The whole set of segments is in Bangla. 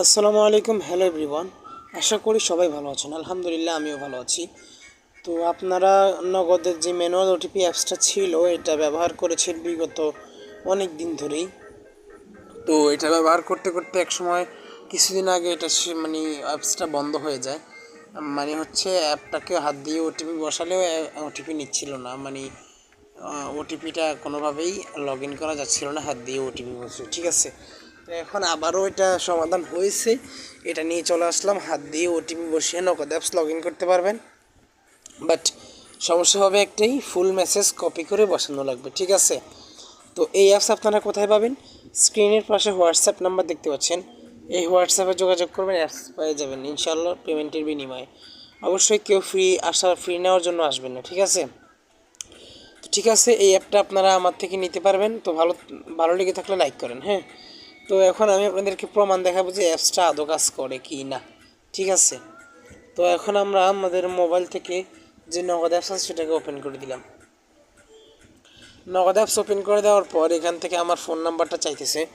আসসালামু আলাইকুম, হ্যালো এভরিওয়ান। আশা করি সবাই ভালো আছেন। আলহামদুলিল্লাহ, আমিও ভালো আছি। তো আপনারা নগদের যে ম্যানুয়াল ওটিপি অ্যাপসটা ছিল, এটা ব্যবহার করেছেন বিগত অনেক দিন ধরেই। তো এটা ব্যবহার করতে করতে এক সময় কিছুদিন আগে এটা মানে অ্যাপসটা বন্ধ হয়ে যায়। মানে হচ্ছে অ্যাপটাকে হাত দিয়ে ওটিপি বসালেও ওটিপি নিচ্ছিল না। মানে ওটিপিটা কোনোভাবেই লগ ইন করা যাচ্ছিল না, হাত দিয়ে ওটিপি বসে। ঠিক আছে? এখন আবারও এটা সমাধান হয়েছে। এটা নিয়ে চলে আসলাম, হাত দিয়ে ওটিপি বসিয়ে নগদ অ্যাপস লগ ইন করতে পারবেন। বাট সমস্যা হবে একটাই ফুল মেসেজ কপি করে বসানো লাগবে, ঠিক আছে? তো এই অ্যাপস আপনারা কোথায় পাবেন? স্ক্রিনের পাশে হোয়াটসঅ্যাপ নাম্বার দেখতে পাচ্ছেন। এই হোয়াটসঅ্যাপে যোগাযোগ করবেন অ্যাপস পেয়ে যাবেন ইনশাল্লাহ পেমেন্টের বিনিময়ে। অবশ্যই কেউ ফ্রি আসার ফ্রি নেওয়ার জন্য আসবেন না, ঠিক আছে? তো ঠিক আছে, এই অ্যাপটা আপনারা আমার থেকে নিতে পারবেন। তো ভালো ভালো লেগে থাকলে লাইক করেন হ্যাঁ? তো এখন আমি আপনাদেরকে প্রমাণ দেখাবো যে অ্যাপসটা আদৌ কাজ করে কি না। ঠিক আছে? তো এখন আমরা আমাদের মোবাইল থেকে যে নগদ অ্যাপস আছে সেটাকে ওপেন করে দিলাম। নগদ অ্যাপস ওপেন করে দেওয়ার পর এখান থেকে আমার ফোন নাম্বারটা চাইতেছে।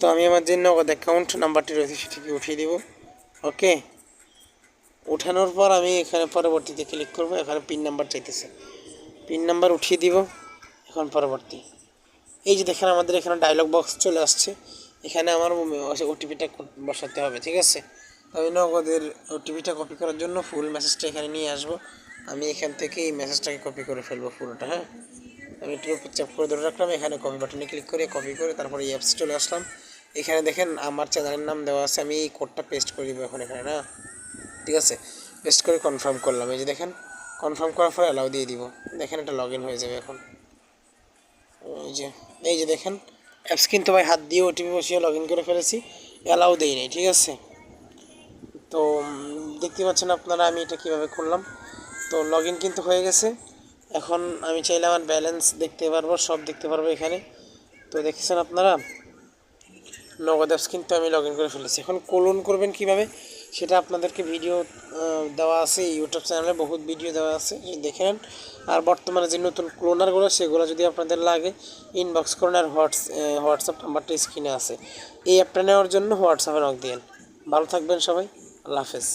তো আমি আমার যে নগদ অ্যাকাউন্ট নাম্বারটি রয়েছে সেটিকে উঠিয়ে দেব। ওকে ওঠানোর পর আমি এখানে পরবর্তীতে ক্লিক করব। এখানে পিন নাম্বার চাইতেছে। পিন নাম্বার উঠিয়ে দিব। এখন পরবর্তী। এই যে দেখেন আমাদের এখানে ডায়লগ বক্স চলে আসছে। এখানে আমার ওটিপিটা বসাতে হবে, ঠিক আছে? আমি নগদের ওটিপিটা কপি করার জন্য ফুল মেসেজটা এখানে নিয়ে আসব। আমি এখান থেকে এই মেসেজটাকে কপি করে ফেলব পুরোটা হ্যাঁ? আমি একটু চাপ করে ধরে রাখলাম, এখানে কপি বাটনে ক্লিক করে কপি করে তারপরে এই অ্যাপস চলে আসলাম। এখানে দেখেন আমার চ্যানেলের নাম দেওয়া আছে, আমি এই কোডটা পেস্ট করে দিব এখন এখানে, না? ঠিক আছে? পেস্ট করে কনফার্ম করলাম, এই যে দেখেন কনফার্ম করার পরে অ্যালাউ দিয়ে দিব। দেখেন এটা লগ হয়ে যাবে এখন। এই যে এই যে দেখেন অ্যাপস কিন্তু ভাই হাত দিয়ে ওটিপি বসিয়ে লগ ইন করে ফেলেছি অ্যালাউ দেই নাই, ঠিক আছে? তো দেখতে পাচ্ছেন আপনারা আমি এটা কীভাবে করলাম তো লগ ইন কিন্তু হয়ে গেছে। এখন আমি চাইলে আমার ব্যালেন্স দেখতে পারব, সব দেখতে পারব এখানে। তো, দেখেছেন আপনারা? নগদ অ্যাপস কিন্তু আমি লগ ইন করে ফেলেছি। এখন কোলন করবেন কীভাবে? সেটা আপনাদেরকে ভিডিও দেওয়া আছে ইউটিউব চ্যানেলে বহুত ভিডিও দেওয়া আছে দেখেন আর বর্তমানে যে নতুন ক্লোনারগুলো সেগুলো যদি আপনাদের লাগে ইনবক্স করুন আর হোয়াটস হোয়াটসঅ্যাপ নাম্বারটা স্ক্রিনে আছে। এই অ্যাপটা নেওয়ার জন্য হোয়াটসঅ্যাপে নক দিন ভালো থাকবেন সবাই, আল্লাহ হাফেজ।